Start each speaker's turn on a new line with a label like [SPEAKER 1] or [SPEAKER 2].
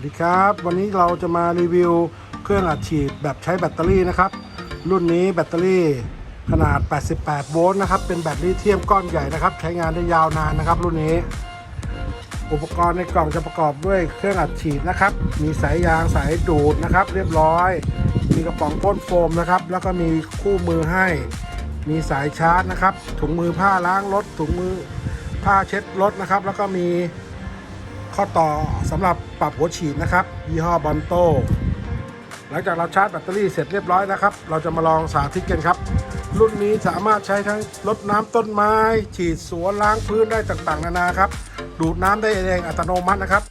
[SPEAKER 1] วัสดีครับ วันนี้เราจะมารีวิวเครื่องอัดฉีดแบบใช้แบตเตอรี่นะครับ รุ่นนี้แบตเตอรี่ขนาด 88 โวลต์นะครับ เป็นแบตลิเธียมก้อนใหญ่นะครับ ใช้งานได้ยาวนานนะครับ รุ่นนี้ อุปกรณ์ในกล่องจะประกอบด้วยเครื่องอัดฉีดนะครับ มีสายยางสายดูดนะครับ เรียบร้อย มีกระป๋องพ่นโฟมนะครับ แล้วก็มีคู่มือให้ มีสายชาร์จนะครับ ถุงมือผ้าล้างรถ ถุงมือผ้าเช็ดรถนะครับ แล้วก็มี ข้อต่อสำหรับปรับหัวฉีดนะครับ ยี่ห้อบอนโตหลังจากเราชาร์จแบตเตอรี่เสร็จเรียบร้อยนะครับ เราจะมาลองสาธิตกันครับ รุ่นนี้สามารถใช้ทั้งลดน้ำต้นไม้ ฉีดสวนล้างพื้นได้ต่างๆ นานาครับ ดูดน้ำได้เองอัตโนมัตินะครับ